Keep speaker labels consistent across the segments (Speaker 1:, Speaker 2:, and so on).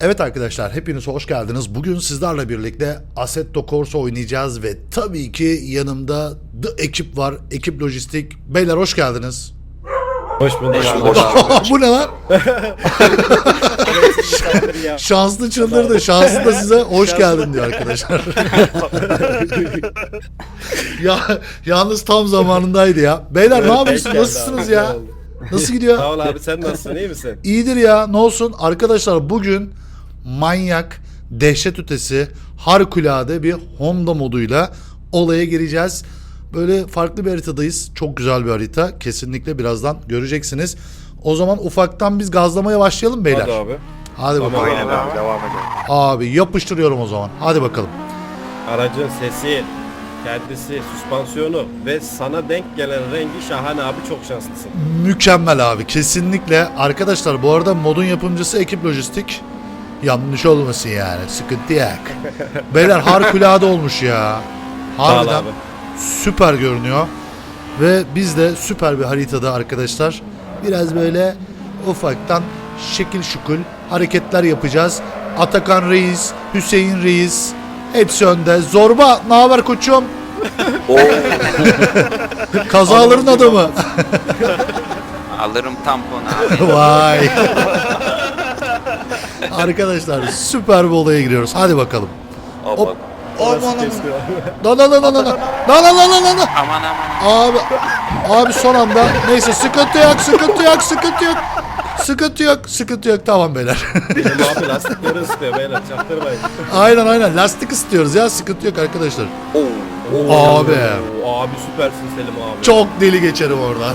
Speaker 1: Evet arkadaşlar hepiniz hoş geldiniz. Bugün sizlerle birlikte Assetto Corsa oynayacağız ve tabii ki yanımda The ekip var. Ekip Lojistik. Beyler hoş geldiniz.
Speaker 2: Hoş bulduk.
Speaker 3: Hoş
Speaker 1: Bu ne lan? Şanslı çıldırdı. Şanslı da size hoş geldin diyor arkadaşlar. ya yalnız tam zamanındaydı ya. Beyler ne yapıyorsunuz? Nasılsınız ya? Nasıl gidiyor?
Speaker 2: Sağ ol abi sen nasılsın iyi misin?
Speaker 1: İyidir ya ne olsun arkadaşlar bugün manyak dehşet ötesi harikulade bir Honda moduyla olaya gireceğiz. Böyle farklı bir haritadayız. Çok güzel bir harita. Kesinlikle birazdan göreceksiniz. O zaman ufaktan biz gazlamaya başlayalım beyler.
Speaker 2: Hadi abi.
Speaker 1: Hadi bakalım.
Speaker 3: Aynen abi devam edelim.
Speaker 1: Abi yapıştırıyorum o zaman. Hadi bakalım.
Speaker 2: Aracın sesi, kendisi, süspansiyonu ve sana denk gelen rengi şahane abi çok şanslısın.
Speaker 1: Mükemmel abi kesinlikle. Arkadaşlar bu arada modun yapımcısı ekip lojistik. Yanlış olmasın yani. Sıkıntı yok. Beyler harikulade olmuş ya. Harbiden
Speaker 2: abi.
Speaker 1: süper görünüyor. Ve biz de süper bir haritada arkadaşlar. Biraz böyle ufaktan şekil şukul hareketler yapacağız. Atakan Reis, Hüseyin Reis hepsi önde. Zorba ne haber koçum? Kazaların adamı.
Speaker 3: Alırım tampon abi.
Speaker 1: Vay. Arkadaşlar süper bir olaya giriyoruz. Hadi bakalım. Hop. Aman aman.
Speaker 2: Kesiyor.
Speaker 1: La la la la la la. La la la la la la.
Speaker 3: aman aman.
Speaker 1: Abi abi son anda neyse sıkıntı yok sıkıntı yok sıkıntı yok. Sıkıntı yok sıkıntı yok tamam beyler.
Speaker 2: Benim abi lastikleri ısıtıyor beyler çaktırmayın.
Speaker 1: aynen aynen lastik istiyoruz ya sıkıntı yok arkadaşlar.
Speaker 2: Oo,
Speaker 1: Abi.
Speaker 2: oo, Abi süpersin Selim abi.
Speaker 1: Çok deli geçerim oradan.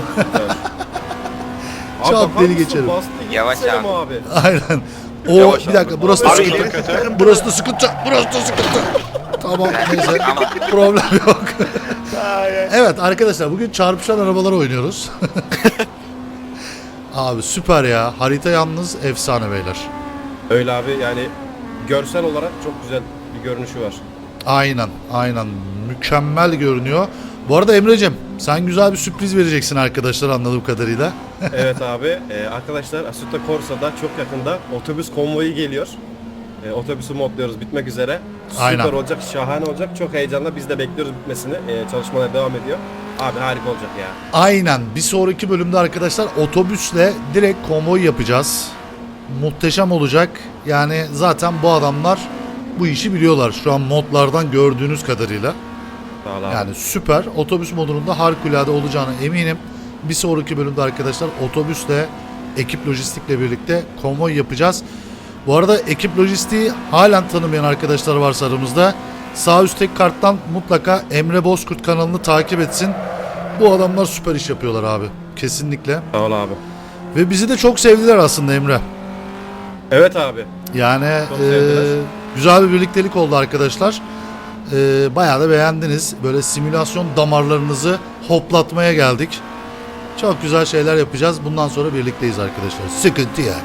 Speaker 2: Abi
Speaker 1: çok
Speaker 2: bakar
Speaker 1: deli geçerim.
Speaker 2: Bastı gitti
Speaker 3: Yavaş
Speaker 2: Selim
Speaker 3: abi.
Speaker 2: abi.
Speaker 1: aynen. O
Speaker 3: Yavaş
Speaker 1: bir dakika
Speaker 3: abi.
Speaker 1: burası da
Speaker 3: Abi
Speaker 1: sıkıntı. Burası da sıkıntı. Burası da sıkıntı. Tamam neyse. Problem yok. evet arkadaşlar bugün çarpışan arabalar oynuyoruz. Abi süper ya. Harita yalnız efsane beyler.
Speaker 2: Öyle abi yani görsel olarak çok güzel bir görünüşü var.
Speaker 1: Aynen aynen. Mükemmel görünüyor. Bu arada Emre'cim sen güzel bir sürpriz vereceksin arkadaşlar anladığım kadarıyla.
Speaker 2: evet abi e, arkadaşlar Assetto Corsa'da çok yakında otobüs konvoyu geliyor. E, otobüsü modluyoruz bitmek üzere. Süper
Speaker 1: Aynen.
Speaker 2: olacak, şahane olacak. Çok heyecanla biz de bekliyoruz bitmesini. E, çalışmalar devam ediyor. Abi harika olacak ya.
Speaker 1: Aynen. Bir sonraki bölümde arkadaşlar otobüsle direkt konvoy yapacağız. Muhteşem olacak. Yani zaten bu adamlar bu işi biliyorlar şu an modlardan gördüğünüz kadarıyla.
Speaker 2: Sağ ol abi.
Speaker 1: Yani süper. Otobüs modunun da harikulade olacağına eminim. Bir sonraki bölümde arkadaşlar otobüsle ekip lojistikle birlikte konvoy yapacağız. Bu arada ekip lojistiği halen tanımayan arkadaşlar varsa aramızda sağ üstteki karttan mutlaka Emre Bozkurt kanalını takip etsin. Bu adamlar süper iş yapıyorlar abi. Kesinlikle.
Speaker 2: Sağ ol abi.
Speaker 1: Ve bizi de çok sevdiler aslında Emre.
Speaker 2: Evet abi.
Speaker 1: Yani e,
Speaker 2: sevdiler.
Speaker 1: güzel bir birliktelik oldu arkadaşlar. E, bayağı da beğendiniz. Böyle simülasyon damarlarınızı hoplatmaya geldik. Çok güzel şeyler yapacağız. Bundan sonra birlikteyiz arkadaşlar. Sıkıntı yok.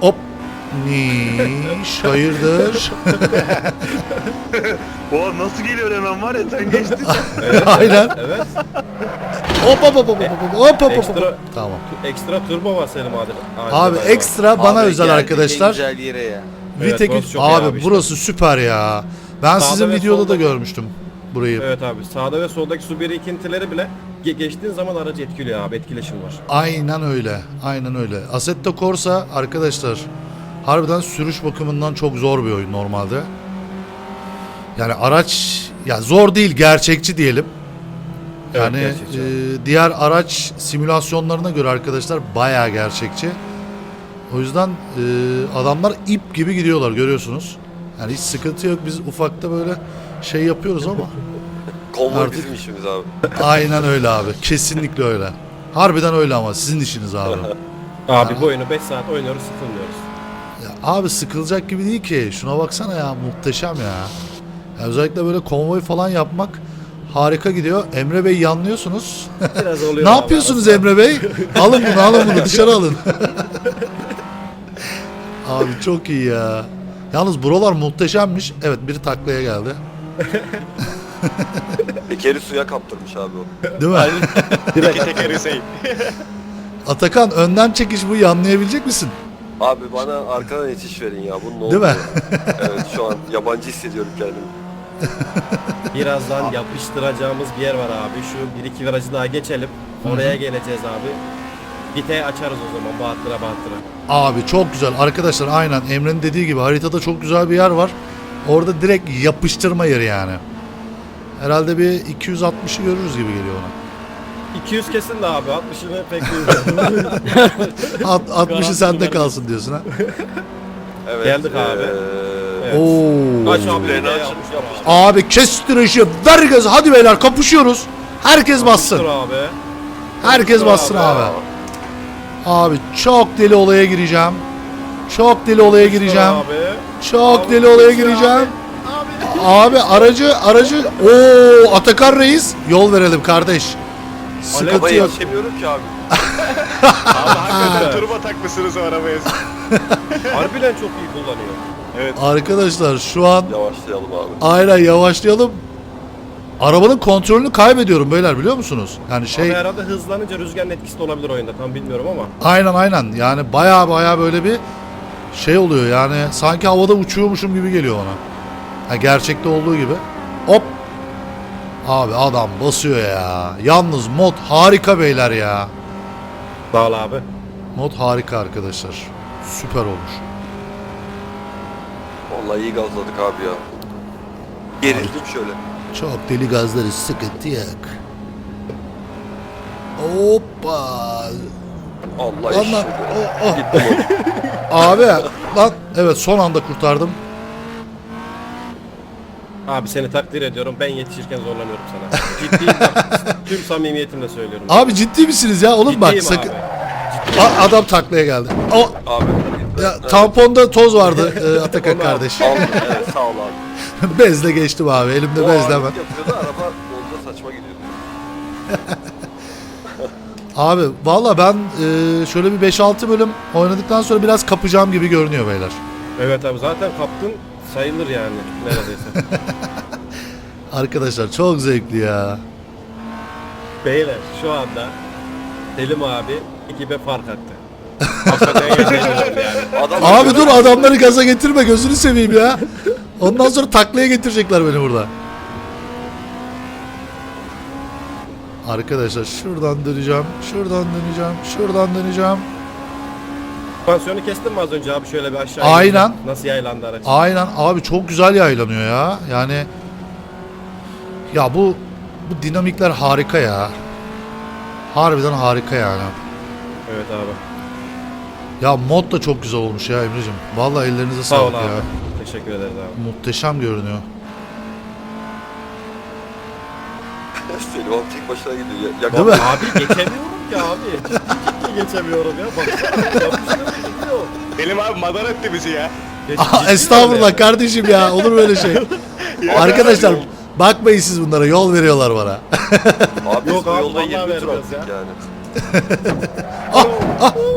Speaker 1: Hop. Niş. Hayırdır?
Speaker 4: O nasıl geliyor hemen var ya sen geçtin.
Speaker 1: Aynen.
Speaker 2: Evet.
Speaker 1: Hop hop hop hop hop hop hop hop.
Speaker 2: Ekstra-
Speaker 1: Tamam.
Speaker 2: Ekstra turbo var Selim abi.
Speaker 1: Abi ekstra bana özel arkadaşlar.
Speaker 3: Güzel yere ya.
Speaker 2: Evet,
Speaker 1: Vitek
Speaker 2: burası çok iyi
Speaker 1: abi,
Speaker 2: abi işte.
Speaker 1: burası süper ya. Ben
Speaker 2: Sağda
Speaker 1: sizin
Speaker 2: ve
Speaker 1: videoda da görmüştüm burayı.
Speaker 2: Evet abi. Sağda ve soldaki su birikintileri bile ge- geçtiğin zaman aracı etkiliyor abi. Etkileşim var.
Speaker 1: Aynen öyle. Aynen öyle. Assetto Corsa arkadaşlar harbiden sürüş bakımından çok zor bir oyun normalde. Yani araç ya zor değil gerçekçi diyelim.
Speaker 2: Evet,
Speaker 1: Yani
Speaker 2: gerçekçi.
Speaker 1: e, diğer araç simülasyonlarına göre arkadaşlar bayağı gerçekçi. O yüzden e, adamlar ip gibi gidiyorlar görüyorsunuz. Yani hiç sıkıntı yok. Biz ufakta böyle şey yapıyoruz ama.
Speaker 5: Konvoy
Speaker 1: Artık-
Speaker 5: bizim işimiz abi.
Speaker 1: Aynen öyle abi. Kesinlikle öyle. Harbiden öyle ama sizin işiniz abi.
Speaker 2: Abi bu oyunu 5 saat oynuyoruz sıkılmıyoruz.
Speaker 1: Ya abi sıkılacak gibi değil ki. Şuna baksana ya muhteşem ya. ya özellikle böyle konvoy falan yapmak harika gidiyor. Emre Bey yanlıyorsunuz.
Speaker 2: Biraz oluyor
Speaker 1: ne
Speaker 2: abi,
Speaker 1: yapıyorsunuz
Speaker 2: arası.
Speaker 1: Emre Bey? alın bunu alın bunu dışarı alın. Abi çok iyi ya. Yalnız buralar muhteşemmiş. Evet biri taklaya geldi.
Speaker 5: Tekeri suya kaptırmış abi o.
Speaker 1: Değil mi?
Speaker 4: İki teker Hüseyin.
Speaker 1: Atakan önden çekiş bu yanlayabilecek misin?
Speaker 5: Abi bana arkadan yetiş verin ya. Bunun ne
Speaker 1: Değil mi?
Speaker 5: evet şu an yabancı hissediyorum kendimi.
Speaker 2: Birazdan yapıştıracağımız bir yer var abi. Şu bir iki virajı daha geçelim. Oraya geleceğiz abi. Bite açarız o zaman bağıttıra bağıttıra.
Speaker 1: Abi çok güzel. Arkadaşlar aynen Emre'nin dediği gibi haritada çok güzel bir yer var. Orada direkt yapıştırma yeri yani. Herhalde bir 260'ı görürüz gibi geliyor ona.
Speaker 2: 200 kesin de abi 60'ını pek bilmiyorum.
Speaker 1: Alt- 60'ı sende kalsın diyorsun ha.
Speaker 5: Evet.
Speaker 2: Geldik abi. Evet.
Speaker 1: Oo.
Speaker 2: Aç abi
Speaker 1: kestir ışığı. Ver gazı. Hadi beyler kapışıyoruz. Herkes bassın.
Speaker 2: Yapıştır abi.
Speaker 1: Herkes bassın abi. Abi çok deli olaya gireceğim. Çok deli olaya gireceğim.
Speaker 2: Abi.
Speaker 1: Çok
Speaker 2: Abi,
Speaker 1: deli olaya gireceğim.
Speaker 2: abi.
Speaker 1: Abi aracı aracı o Atakan Reis yol verelim kardeş. Sıkıntı
Speaker 5: Arabayı
Speaker 1: yok.
Speaker 5: yetişemiyorum ki abi.
Speaker 4: Hakikaten turbo takmışsınız o arabaya.
Speaker 2: Harbiden çok iyi kullanıyor.
Speaker 4: Evet.
Speaker 1: Arkadaşlar şu an
Speaker 5: Yavaşlayalım abi.
Speaker 1: aynen yavaşlayalım. Arabanın kontrolünü kaybediyorum beyler biliyor musunuz? Yani şey
Speaker 2: Abi herhalde hızlanınca rüzgarın etkisi de olabilir oyunda tam bilmiyorum ama.
Speaker 1: aynen aynen yani baya baya böyle bir şey oluyor yani sanki havada uçuyormuşum gibi geliyor bana. Ha, gerçekte olduğu gibi. Hop. Abi adam basıyor ya. Yalnız mod harika beyler ya.
Speaker 2: Ol abi.
Speaker 1: Mod harika arkadaşlar. Süper olmuş.
Speaker 5: Vallahi iyi gazladık abi ya. Gerildim şöyle.
Speaker 1: Çok deli gazları sıkıntı yok. Hoppa.
Speaker 5: Allah
Speaker 1: Lan lan.
Speaker 5: eşek.
Speaker 1: Oh, oh.
Speaker 5: Gittim oğlum.
Speaker 1: Abi lan evet son anda kurtardım.
Speaker 2: Abi seni takdir ediyorum. Ben yetişirken zorlanıyorum sana. Ciddiyim bak. Tüm samimiyetimle söylüyorum.
Speaker 1: Abi ciddi misiniz ya? Oğlum bak
Speaker 2: Ciddiyim
Speaker 1: sakın.
Speaker 2: abi.
Speaker 1: A- adam taklaya geldi. O
Speaker 5: Abi.
Speaker 1: Ya, tamponda toz vardı e, Atakan kardeş.
Speaker 5: Aldım. Evet sağ ol abi.
Speaker 1: Bezle geçtim abi. Elimde
Speaker 5: O
Speaker 1: bezle
Speaker 5: ağırlık
Speaker 1: hemen.
Speaker 5: yapıyordu araba yolda saçma gidiyordu.
Speaker 1: Abi valla ben e, şöyle bir 5-6 bölüm oynadıktan sonra biraz kapacağım gibi görünüyor beyler.
Speaker 2: Evet abi zaten kaptın sayılır yani neredeyse.
Speaker 1: Arkadaşlar çok zevkli ya.
Speaker 2: Beyler şu anda Selim abi ekibe fark attı. Hakikaten yani.
Speaker 5: Adam
Speaker 1: Abi dur adamları gaza getirme gözünü seveyim ya. Ondan sonra taklaya getirecekler beni burada. Arkadaşlar şuradan döneceğim, şuradan döneceğim, şuradan döneceğim.
Speaker 2: Pansiyonu kestin mi az önce abi şöyle bir aşağı
Speaker 1: Aynen.
Speaker 2: indin. Nasıl yaylandı araç?
Speaker 1: Aynen abi çok güzel yaylanıyor ya. Yani ya bu bu dinamikler harika ya. Harbiden harika yani.
Speaker 2: Evet abi.
Speaker 1: Ya mod da çok güzel olmuş ya Emre'cim. Vallahi ellerinize
Speaker 2: Sağ ol
Speaker 1: sağlık
Speaker 2: abi.
Speaker 1: ya.
Speaker 2: Teşekkür ederiz abi.
Speaker 1: Muhteşem görünüyor.
Speaker 5: Selim abi tek başına gidiyor. Ya,
Speaker 1: Değil mi?
Speaker 2: Abi geçemiyorum ki abi. Ciddi ciddi geçemiyorum ya. Baksana yapıştır gidiyor.
Speaker 4: Selim abi madar etti bizi ya.
Speaker 2: Geç-
Speaker 1: Aa,
Speaker 2: ciddi
Speaker 1: estağfurullah
Speaker 2: öyle.
Speaker 1: kardeşim ya olur böyle şey. Arkadaşlar bakmayın siz bunlara yol veriyorlar bana.
Speaker 5: Abi biz
Speaker 2: Yok
Speaker 5: bu
Speaker 2: abi,
Speaker 5: yolda
Speaker 2: vallahi
Speaker 5: 20 tur
Speaker 2: vermez
Speaker 5: attık
Speaker 2: ya.
Speaker 5: yani.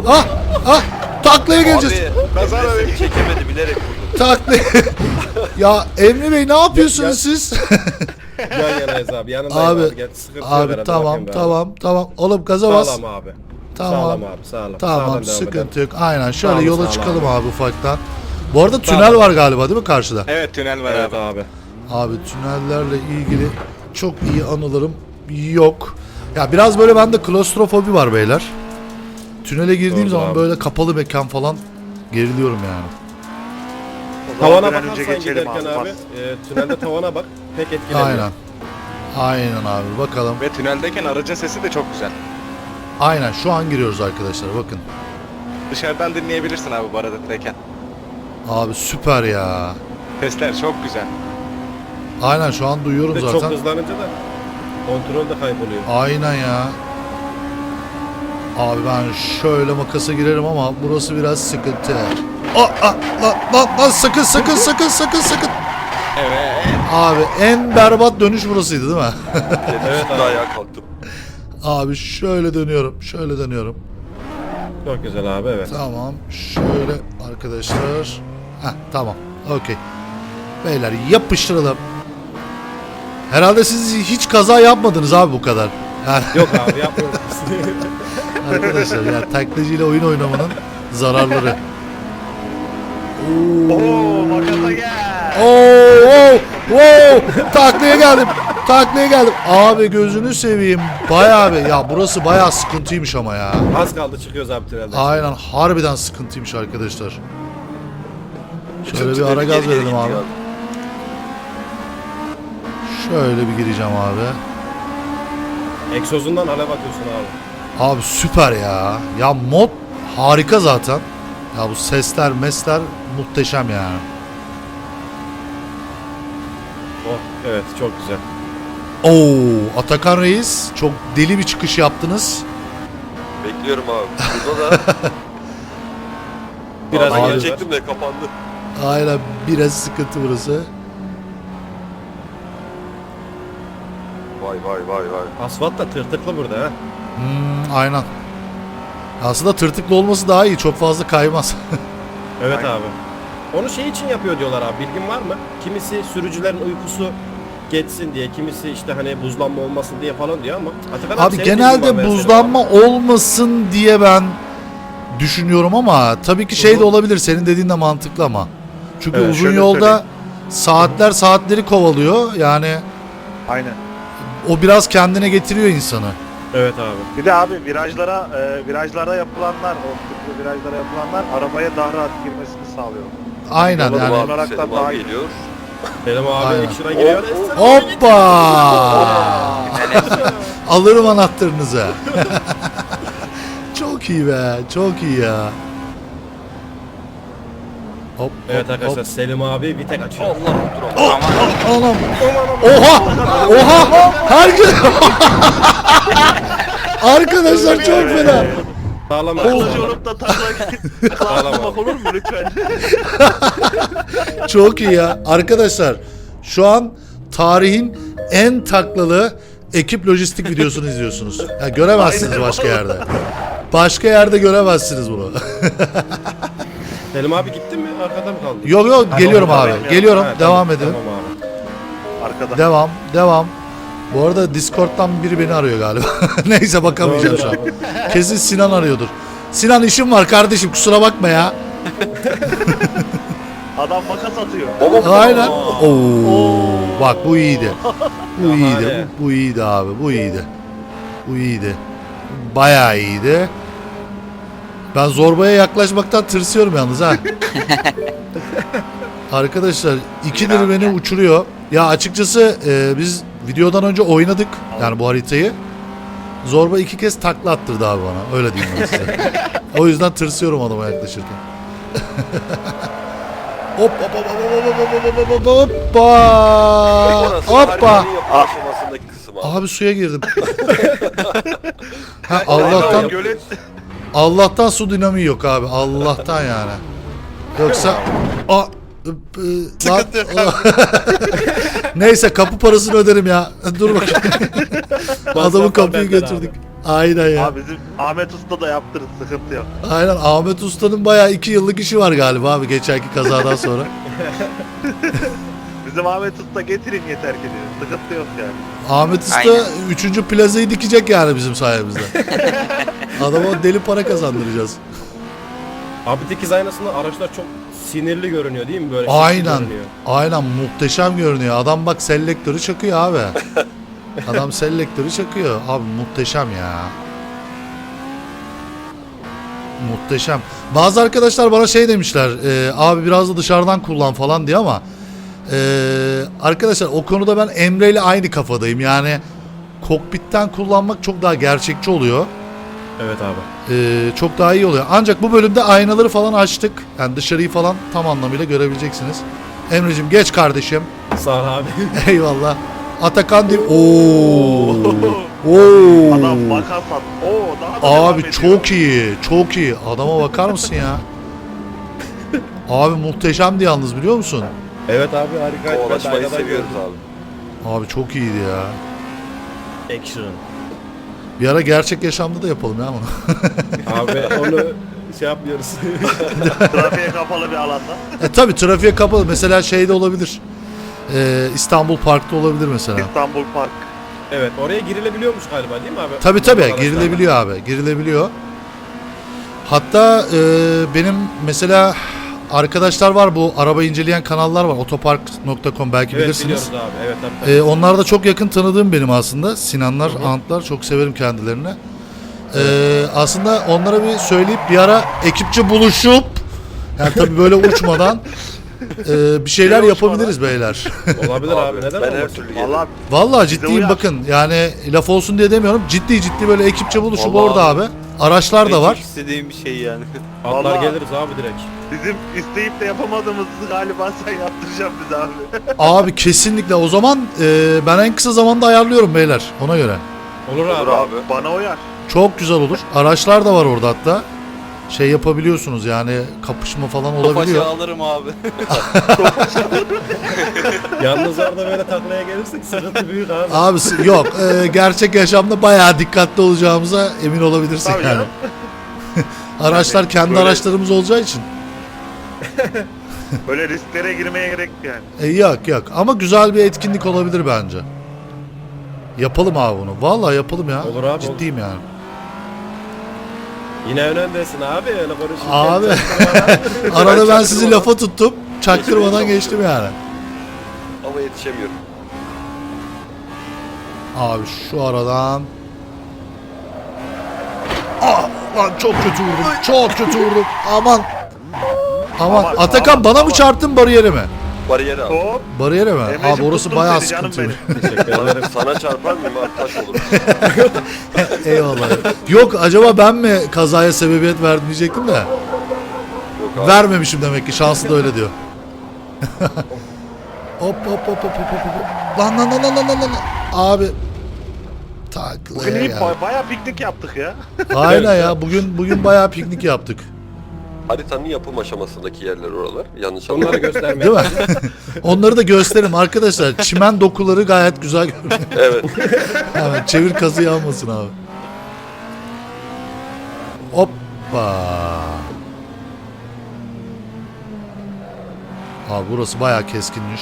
Speaker 1: Ah ah taklaya geleceğiz.
Speaker 5: Abi
Speaker 4: Kazara bek-
Speaker 5: çekemedi bilerek vurdu.
Speaker 1: Taklaya. ya Emre Bey ne yapıyorsunuz
Speaker 2: Ya-
Speaker 1: siz?
Speaker 2: Yan yanayız abi. Yanındayım
Speaker 1: Abi,
Speaker 2: abi. Gel, sıkıntı yok
Speaker 1: abi
Speaker 2: herhalde,
Speaker 1: tamam
Speaker 2: bakayım be abi.
Speaker 1: tamam tamam. Oğlum gaza bas.
Speaker 2: Sağlam abi.
Speaker 1: Tamam.
Speaker 2: Sağlam abi sağlam.
Speaker 1: Tamam
Speaker 2: devam
Speaker 1: sıkıntı yok. Aynen şöyle
Speaker 2: Sağlam,
Speaker 1: yola
Speaker 2: sağlam.
Speaker 1: çıkalım abi ufaktan. Bu arada tünel
Speaker 2: Sağlam.
Speaker 1: var galiba değil mi karşıda?
Speaker 4: Evet tünel var
Speaker 2: Evet
Speaker 4: abi.
Speaker 2: abi.
Speaker 1: Abi tünellerle ilgili çok iyi anılarım yok. Ya biraz böyle bende klostrofobi var beyler. Tünele girdiğim
Speaker 2: Doğrudur
Speaker 1: zaman
Speaker 2: abi.
Speaker 1: böyle kapalı mekan falan geriliyorum yani.
Speaker 2: Tavana
Speaker 4: önce
Speaker 2: bakarsan
Speaker 4: geçelim
Speaker 2: giderken
Speaker 4: abi,
Speaker 2: abi. e, tünelde tavana bak. Pek etkilemiyor.
Speaker 1: Aynen. Aynen abi bakalım.
Speaker 4: Ve tüneldeyken aracın sesi de çok güzel.
Speaker 1: Aynen şu an giriyoruz arkadaşlar bakın.
Speaker 4: Dışarıdan dinleyebilirsin abi bu aradayken.
Speaker 1: Abi süper ya.
Speaker 4: Sesler çok güzel.
Speaker 1: Aynen şu an duyuyorum
Speaker 2: Ve çok
Speaker 1: zaten.
Speaker 2: hızlanınca da kontrol de kayboluyor.
Speaker 1: Aynen ya. Abi ben şöyle makasa girerim ama burası biraz sıkıntı. Aa, aa, lan, lan, lan, sakın sakın sakın sakın sakın.
Speaker 4: Evet.
Speaker 1: Abi en berbat dönüş burasıydı değil mi?
Speaker 2: Evet abi.
Speaker 5: ayağa kalktım.
Speaker 1: Abi şöyle dönüyorum. Şöyle dönüyorum.
Speaker 2: Çok güzel abi evet.
Speaker 1: Tamam. Şöyle arkadaşlar. Heh, tamam. Okey. Beyler yapıştıralım. Herhalde siz hiç kaza yapmadınız abi bu kadar. Yani
Speaker 2: Yok abi yapmıyoruz biz.
Speaker 1: arkadaşlar ya taklacıyla oyun oynamanın zararları.
Speaker 6: Oo makasa gel.
Speaker 1: Oo, oo, oo. Taklaya geldim. Taklaya geldim. Abi gözünü seveyim. Bayağı bir ya burası bayağı sıkıntıymış ama ya.
Speaker 2: Az kaldı çıkıyoruz abi tünelden.
Speaker 1: Aynen harbiden sıkıntıymış arkadaşlar. Şöyle bir ara gaz verelim abi. Şöyle bir gireceğim abi.
Speaker 2: Egzozundan alev atıyorsun abi.
Speaker 1: Abi süper ya. Ya mod harika zaten. Ya bu sesler, mesler muhteşem yani.
Speaker 2: Oh evet çok güzel.
Speaker 1: Oo, Atakan Reis çok deli bir çıkış yaptınız.
Speaker 5: Bekliyorum abi. Burada da
Speaker 2: Biraz
Speaker 5: Abi, gelecektim de kapandı.
Speaker 1: Aynen biraz sıkıntı burası.
Speaker 5: Vay vay vay vay.
Speaker 2: Asfalt da tırtıklı burada ha.
Speaker 1: Hmm, aynen. Aslında tırtıklı olması daha iyi. Çok fazla kaymaz.
Speaker 2: Evet abi. Onu şey için yapıyor diyorlar abi. Bilgin var mı? Kimisi sürücülerin uykusu geçsin diye, kimisi işte hani buzlanma olmasın diye falan diyor ama Atakan
Speaker 1: Abi genelde buzlanma olmasın diye ben düşünüyorum ama tabii ki şey de olabilir. Senin dediğin de mantıklı ama. Çünkü
Speaker 2: Evet,
Speaker 1: uzun yolda
Speaker 6: söyleyeyim.
Speaker 1: saatler saatleri kovalıyor. Yani
Speaker 6: Aynen.
Speaker 1: O biraz kendine getiriyor insanı.
Speaker 2: Evet abi.
Speaker 6: Bir de abi virajlara e, virajlara yapılanlar, o tıklı virajlara yapılanlar arabaya daha rahat girmesini sağlıyor.
Speaker 1: Aynen
Speaker 5: Yalanım
Speaker 1: yani.
Speaker 6: olarak da
Speaker 5: Selim
Speaker 6: daha
Speaker 5: abi
Speaker 6: iyi.
Speaker 5: geliyor.
Speaker 2: Selim abi
Speaker 1: Aynen.
Speaker 2: ekşına giriyor.
Speaker 1: Hoppa! Alırım anahtarınızı. çok iyi be, çok iyi ya. Hop,
Speaker 2: Evet
Speaker 1: hop,
Speaker 2: arkadaşlar
Speaker 1: hop.
Speaker 2: Selim abi bir tek açıyor.
Speaker 3: Aman
Speaker 1: Anam. Oha! Oha! Herkes... Arkadaşlar çok fena.
Speaker 2: Sağlam
Speaker 1: Oh.
Speaker 2: abi.
Speaker 6: olup da takla olur mu lütfen?
Speaker 1: Çok iyi ya. Arkadaşlar şu an tarihin en taklalı ekip lojistik videosunu izliyorsunuz. Ya göremezsiniz başka yerde. Başka yerde göremezsiniz bunu.
Speaker 2: Selim abi gittin mi? Arkada mı kaldın?
Speaker 1: yok yok geliyorum abi. Geliyorum.
Speaker 2: Ha,
Speaker 1: devam
Speaker 2: tamam,
Speaker 1: edelim.
Speaker 2: Tamam abi.
Speaker 6: Arkada.
Speaker 1: Devam. Devam. Bu arada Discord'dan biri beni arıyor galiba. Neyse bakamayacağım şu an.
Speaker 2: Doğrudur abi.
Speaker 1: Kesin Sinan arıyordur. Sinan işim var kardeşim kusura bakma ya.
Speaker 6: Adam makas atıyor.
Speaker 1: Aynen. Oo. Bak bu iyiydi. Bu iyiydi. Bu, bu iyiydi abi. Bu iyiydi. Bu iyiydi. Bayağı iyiydi. Ben zorbaya yaklaşmaktan tırsıyorum yalnız ha. Arkadaşlar ikidir beni uçuruyor. Ya açıkçası e, biz videodan önce oynadık yani bu haritayı. Zorba iki kez takla attırdı abi bana. Öyle diyeyim ben size. o yüzden tırsıyorum adama yaklaşırken. hop hop hop hop hop hop hop hop hoppa.
Speaker 5: Orası
Speaker 1: Hoppa.
Speaker 5: haritanın yapım aşamasındaki kısım abi.
Speaker 1: Abi suya girdim. ha, Allah'tan
Speaker 6: Gölet.
Speaker 1: Allah'tan su dinamiği yok abi. Allah'tan yani. Yoksa a Sıkıntı yok Neyse kapı parasını öderim ya. Dur bakayım. Adamın kapıyı götürdük. Aynen ya.
Speaker 6: Abi bizim Ahmet Usta da yaptırır sıkıntı yok.
Speaker 1: Aynen Ahmet Usta'nın bayağı iki yıllık işi var galiba abi geçenki kazadan sonra.
Speaker 6: Bizim Ahmet Usta getirin yeter ki diyor. Sıkıntı yok yani.
Speaker 1: Ahmet Usta
Speaker 3: Aynen.
Speaker 1: üçüncü plazayı dikecek yani bizim sayemizde. Adama deli para kazandıracağız.
Speaker 2: Abi dikiz aynasında araçlar çok sinirli görünüyor değil mi böyle?
Speaker 1: Aynen.
Speaker 2: görünüyor.
Speaker 1: Aynen muhteşem görünüyor. Adam bak selektörü çakıyor abi. Adam selektörü çakıyor. Abi muhteşem ya. Muhteşem. Bazı arkadaşlar bana şey demişler. e, abi biraz da dışarıdan kullan falan diye ama e, arkadaşlar o konuda ben Emre ile aynı kafadayım. Yani kokpitten kullanmak çok daha gerçekçi oluyor.
Speaker 2: Evet abi.
Speaker 1: Ee, çok daha iyi oluyor. Ancak bu bölümde aynaları falan açtık. Yani dışarıyı falan tam anlamıyla görebileceksiniz. Emre'cim geç kardeşim.
Speaker 2: Sağ ol abi.
Speaker 1: Eyvallah. Atakan değil. Oo. Oo.
Speaker 6: Adam makas at. Oo daha da devam
Speaker 1: Abi
Speaker 6: ediyor.
Speaker 1: çok iyi. Çok iyi. Adama bakar mısın ya? Abi muhteşemdi yalnız biliyor musun?
Speaker 2: Evet abi harika. Ben de
Speaker 5: Kovalaşmayı
Speaker 2: aynadan
Speaker 5: seviyoruz abi.
Speaker 1: Abi çok iyiydi ya.
Speaker 2: Action.
Speaker 1: Bir ara gerçek yaşamda da yapalım ya bunu.
Speaker 2: Abi onu şey yapmıyoruz.
Speaker 6: Trafiğe kapalı bir alanda.
Speaker 1: e tabi trafiğe kapalı. Mesela şeyde olabilir. Ee, İstanbul Park'ta olabilir mesela.
Speaker 6: İstanbul Park.
Speaker 2: evet oraya girilebiliyormuş galiba değil mi abi?
Speaker 1: Tabi tabi girilebiliyor abi girilebiliyor. Hatta e, benim mesela arkadaşlar var bu araba inceleyen kanallar var. Otopark.com belki
Speaker 2: Evet
Speaker 1: bilirsiniz.
Speaker 2: biliyoruz abi. Evet tabii. tabii.
Speaker 1: Ee, onlar da çok yakın tanıdığım benim aslında. Sinanlar, Antlar çok severim kendilerini. Ee, aslında onlara bir söyleyip bir ara ekipçe buluşup yani tabii böyle uçmadan e, bir şeyler yapabiliriz beyler.
Speaker 2: Olabilir abi. Neden
Speaker 5: ben her
Speaker 2: olmasın?
Speaker 5: türlü gelirim.
Speaker 6: Valla
Speaker 1: Vallahi ciddiyim
Speaker 6: uyar.
Speaker 1: bakın. Yani laf olsun diye demiyorum. Ciddi ciddi böyle ekipçe buluşup
Speaker 7: Vallahi
Speaker 1: orada abi. Araçlar da var.
Speaker 7: İstediğim bir şey yani.
Speaker 2: Atlar
Speaker 6: Vallahi-
Speaker 2: geliriz abi direkt.
Speaker 6: bizim isteyip de yapamadığımızı galiba sen yaptıracaksın bize abi.
Speaker 1: Abi kesinlikle o zaman e, ben en kısa zamanda ayarlıyorum beyler ona göre.
Speaker 2: Olur abi.
Speaker 5: Olur abi.
Speaker 6: Bana uyar.
Speaker 1: Çok güzel olur. Araçlar da var orada hatta. Şey yapabiliyorsunuz yani kapışma falan olabiliyor.
Speaker 7: alırım abi.
Speaker 2: Yalnız orada böyle taklaya gelirsek sıkıntı büyük abi.
Speaker 1: Abi s- yok e, gerçek yaşamda bayağı dikkatli olacağımıza emin olabilirsin
Speaker 6: Tabii
Speaker 1: yani.
Speaker 6: canım.
Speaker 1: Araçlar kendi
Speaker 5: böyle-
Speaker 1: araçlarımız olacağı için.
Speaker 6: Böyle risklere girmeye gerek yok yani.
Speaker 1: E, yok yok ama güzel bir etkinlik olabilir bence. Yapalım abi bunu. Vallahi yapalım ya.
Speaker 2: Olur abi,
Speaker 1: Ciddiyim yani.
Speaker 2: Yine ön öndesin abi öyle konuşurken.
Speaker 1: Abi. Arada ben sizi lafa tuttum. Çaktırmadan geçtim yani.
Speaker 5: Ama yetişemiyorum.
Speaker 1: Abi şu aradan Ah lan çok kötü vurdum. Çok kötü vurdum. Aman. Aman
Speaker 6: Aman,
Speaker 1: Atakan bana mı çarptın bariyere mi?
Speaker 5: Bariyer abi.
Speaker 6: Hop.
Speaker 1: Bariyere mi?
Speaker 6: Emre'cim
Speaker 1: Abi orası
Speaker 6: tuttum
Speaker 1: bayağı
Speaker 6: seni canım
Speaker 1: sıkıntı.
Speaker 2: Teşekkür ederim.
Speaker 5: Sana, çarpar mıyım abi? Taş olur.
Speaker 1: Eyvallah. Yok acaba ben mi kazaya sebebiyet verdim diyecektim de.
Speaker 5: Yok abi.
Speaker 1: Vermemişim demek ki şanslı da öyle diyor. hop hop hop hop hop hop. hop. Lan lan lan lan lan lan lan. Abi.
Speaker 6: Bugün
Speaker 1: Taklaya
Speaker 6: iyi
Speaker 1: geldi.
Speaker 6: ba- bayağı piknik yaptık ya.
Speaker 1: Aynen ya bugün bugün bayağı piknik yaptık.
Speaker 5: Haritanın yapım aşamasındaki yerler oralar. Yanlış
Speaker 2: Onları
Speaker 5: anlamadım.
Speaker 1: Değil mi? Onları da gösterelim arkadaşlar. Çimen dokuları gayet güzel görünüyor.
Speaker 5: evet.
Speaker 1: Hemen çevir kazıyı almasın abi. Hoppa. Abi burası bayağı keskinmiş.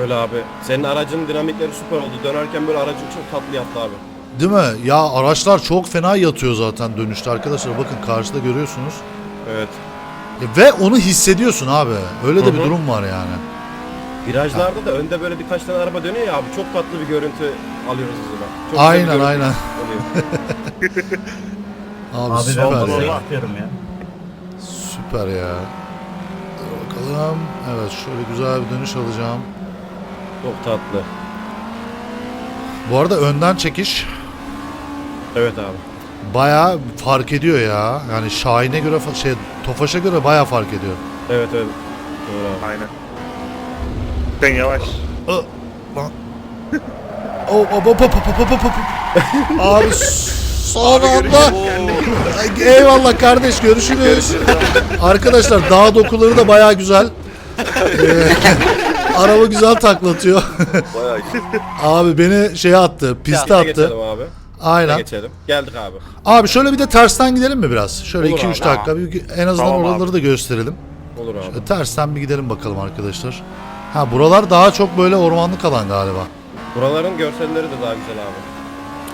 Speaker 2: Öyle abi. Senin aracın dinamikleri süper oldu. Dönerken böyle aracın çok tatlı yaptı abi.
Speaker 1: Değil mi? Ya araçlar çok fena yatıyor zaten dönüşte arkadaşlar. Bakın karşıda görüyorsunuz.
Speaker 2: Evet.
Speaker 1: E, Ve onu hissediyorsun abi. Öyle de
Speaker 2: Hı
Speaker 1: bir
Speaker 2: hı.
Speaker 1: durum var yani.
Speaker 2: Virajlarda da önde böyle birkaç tane araba dönüyor ya abi. Çok tatlı bir görüntü alıyoruz hızına. Çok güzel bir
Speaker 1: Aynen
Speaker 2: görüntü
Speaker 1: aynen.
Speaker 2: oluyor.
Speaker 1: Abi,
Speaker 8: Abi
Speaker 1: süper ya.
Speaker 8: bunu atıyorum ya.
Speaker 1: Süper ya. Dur bakalım. Evet şöyle güzel bir dönüş alacağım.
Speaker 2: Çok tatlı.
Speaker 1: Bu arada önden çekiş
Speaker 2: Evet abi.
Speaker 1: Bayağı fark ediyor ya. Yani Şahin'e göre şey Tofaş'a göre bayağı fark ediyor.
Speaker 2: Evet evet. Doğru abi.
Speaker 6: Aynen. Sen yavaş.
Speaker 1: Lan. Oh, hop, hop, hop, hop, hop, hop, hop. Abi son anda. Ay, Eyvallah kardeş görüşürüz. Arkadaşlar dağ dokuları da bayağı güzel. Ee, Araba güzel taklatıyor.
Speaker 5: Bayağı.
Speaker 1: Abi beni şeye attı, piste attı.
Speaker 2: geçelim abi. Ne
Speaker 1: Aynen.
Speaker 2: geçelim. Geldik abi.
Speaker 1: Abi şöyle bir de tersten gidelim mi biraz? Şöyle
Speaker 2: Olur
Speaker 1: 2-3
Speaker 2: abi.
Speaker 1: dakika bir, en azından
Speaker 6: Tamam abi.
Speaker 1: oraları da gösterelim.
Speaker 2: Olur abi.
Speaker 1: Şöyle tersten bir gidelim bakalım arkadaşlar. Ha buralar daha çok böyle ormanlık alan galiba.
Speaker 2: Buraların görselleri de daha güzel abi.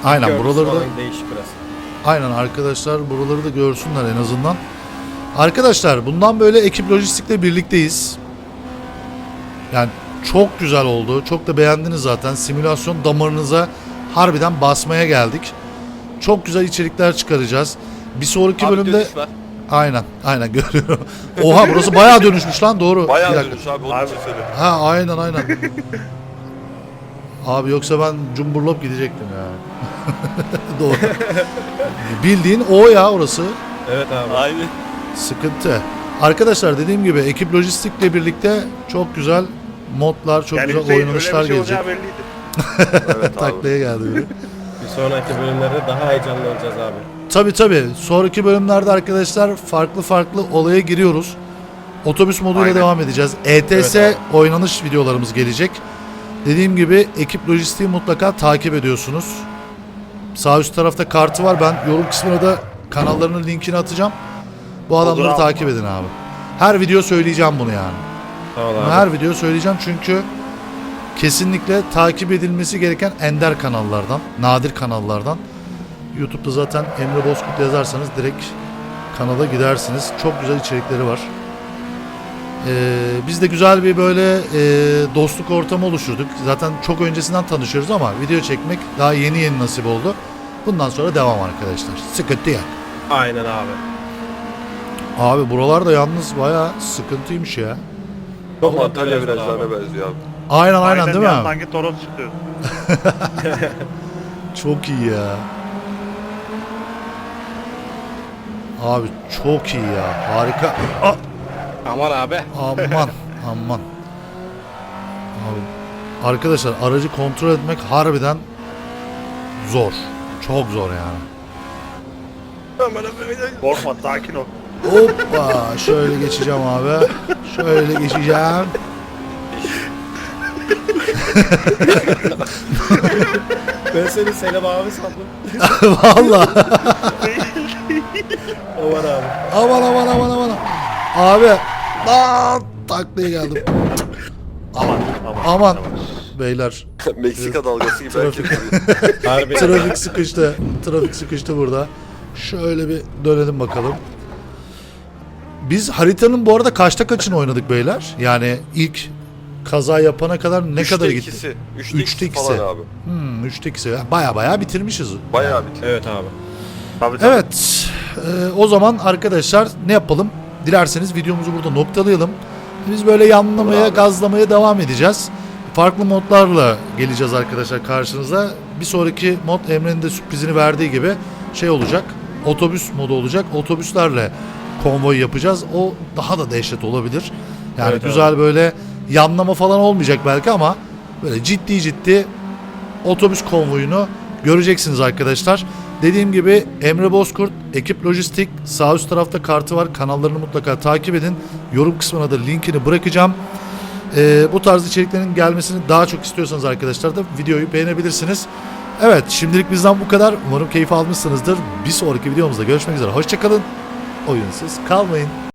Speaker 1: Aynen
Speaker 2: Görüntüsü
Speaker 1: buraları da
Speaker 2: falan değişik biraz.
Speaker 1: aynen arkadaşlar buraları da görsünler en azından. Arkadaşlar bundan böyle ekip lojistikle birlikteyiz. Yani çok güzel oldu. Çok da beğendiniz zaten. Simülasyon damarınıza harbiden basmaya geldik. Çok güzel içerikler çıkaracağız. Bir sonraki
Speaker 7: Abi
Speaker 1: bölümde aynen aynen görüyorum. Oha burası bayağı dönüşmüş lan doğru.
Speaker 5: Bayağı dönüş abi. Onun
Speaker 6: Abi.
Speaker 1: Ha aynen aynen. Abi yoksa ben cumburlop gidecektim ya. Doğru. Bildiğin o ya orası.
Speaker 2: Evet abi.
Speaker 7: Aynen.
Speaker 1: Sıkıntı. Arkadaşlar dediğim gibi ekip lojistikle birlikte çok güzel modlar, çok
Speaker 6: Yani
Speaker 1: güzel
Speaker 6: bir
Speaker 1: oynanışlar
Speaker 6: şey
Speaker 1: gelecek.
Speaker 6: belliydi.
Speaker 5: Evet abi.
Speaker 1: Taklaya geldi biri.
Speaker 2: Bir sonraki bölümlerde daha heyecanlı olacağız abi.
Speaker 1: Tabi tabi. Sonraki bölümlerde arkadaşlar farklı farklı olaya giriyoruz. Otobüs moduyla
Speaker 6: Aynen.
Speaker 1: devam edeceğiz. ETS
Speaker 2: Evet
Speaker 1: oynanış videolarımız gelecek. Dediğim gibi ekip lojistiği mutlaka takip ediyorsunuz. Sağ üst tarafta kartı var. Ben yorum kısmına da kanallarının linkini atacağım. Bu adamları
Speaker 6: abi.
Speaker 1: takip edin abi. Her video söyleyeceğim bunu yani.
Speaker 2: Tamam
Speaker 1: Bunu
Speaker 2: abi.
Speaker 1: her video söyleyeceğim çünkü kesinlikle takip edilmesi gereken ender kanallardan, nadir kanallardan. YouTube'da zaten Emre Bozkurt yazarsanız direkt kanala gidersiniz. Çok güzel içerikleri var. Ee, biz de güzel bir böyle e, dostluk ortamı oluşturduk. Zaten çok öncesinden tanışıyoruz ama video çekmek daha yeni yeni nasip oldu. Bundan sonra devam arkadaşlar. Sıkıntı yok.
Speaker 2: Aynen abi.
Speaker 1: Abi buralar da yalnız bayağı sıkıntıymış ya.
Speaker 2: Çok
Speaker 5: Antalya virajlarına benziyor abi.
Speaker 1: Aynen aynen, değil mi?
Speaker 6: Sanki Toros çıkıyor.
Speaker 1: Çok iyi ya. Abi çok iyi ya. Harika. Ah,
Speaker 4: Aman abi.
Speaker 1: aman aman. Abi, arkadaşlar aracı kontrol etmek harbiden zor. Çok zor yani.
Speaker 6: Korkma sakin ol.
Speaker 1: Hoppa şöyle geçeceğim abi. Şöyle geçeceğim.
Speaker 2: Ben seni Selim abi sandım.
Speaker 1: Vallahi.
Speaker 2: O var abi.
Speaker 1: Aman aman aman aman. Abi. Aa, taklaya geldim.
Speaker 6: Aman aman.
Speaker 1: Aman. Beyler
Speaker 5: Meksika dalgası gibi
Speaker 1: Trafik.
Speaker 2: Harbi.
Speaker 1: trafik sıkıştı. Trafik sıkıştı burada. Şöyle bir dönelim bakalım. Biz haritanın bu arada kaçta kaçını oynadık beyler? Yani ilk kaza yapana kadar ne
Speaker 5: Üçte
Speaker 1: kadar gitti?
Speaker 5: ikisi. Üçte,
Speaker 1: Üçte
Speaker 5: ikisi falan abi.
Speaker 1: Hmm, üçte ikisi. Baya baya bitirmişiz.
Speaker 5: Bayağı bitti.
Speaker 2: Evet abi.
Speaker 6: Tabii, tabii.
Speaker 1: Evet. e, o zaman arkadaşlar ne yapalım? Dilerseniz videomuzu burada noktalayalım. Biz böyle yanlamaya, gazlamaya devam edeceğiz. Farklı modlarla geleceğiz arkadaşlar karşınıza. Bir sonraki mod Emre'nin de sürprizini verdiği gibi şey olacak. Otobüs modu olacak. Otobüslerle konvoy yapacağız. O daha da dehşet olabilir. Yani
Speaker 2: Evet,
Speaker 1: güzel böyle yanlama falan olmayacak belki ama böyle ciddi ciddi otobüs konvoyunu göreceksiniz arkadaşlar. Dediğim gibi Emre Bozkurt, Ekip Lojistik sağ üst tarafta kartı var. Kanallarını mutlaka takip edin. Yorum kısmına da linkini bırakacağım. Ee, bu tarz içeriklerin gelmesini daha çok istiyorsanız arkadaşlar da videoyu beğenebilirsiniz. Evet şimdilik bizden bu kadar. Umarım keyif almışsınızdır. Bir sonraki videomuzda görüşmek üzere. Hoşçakalın. Oyunsuz kalmayın.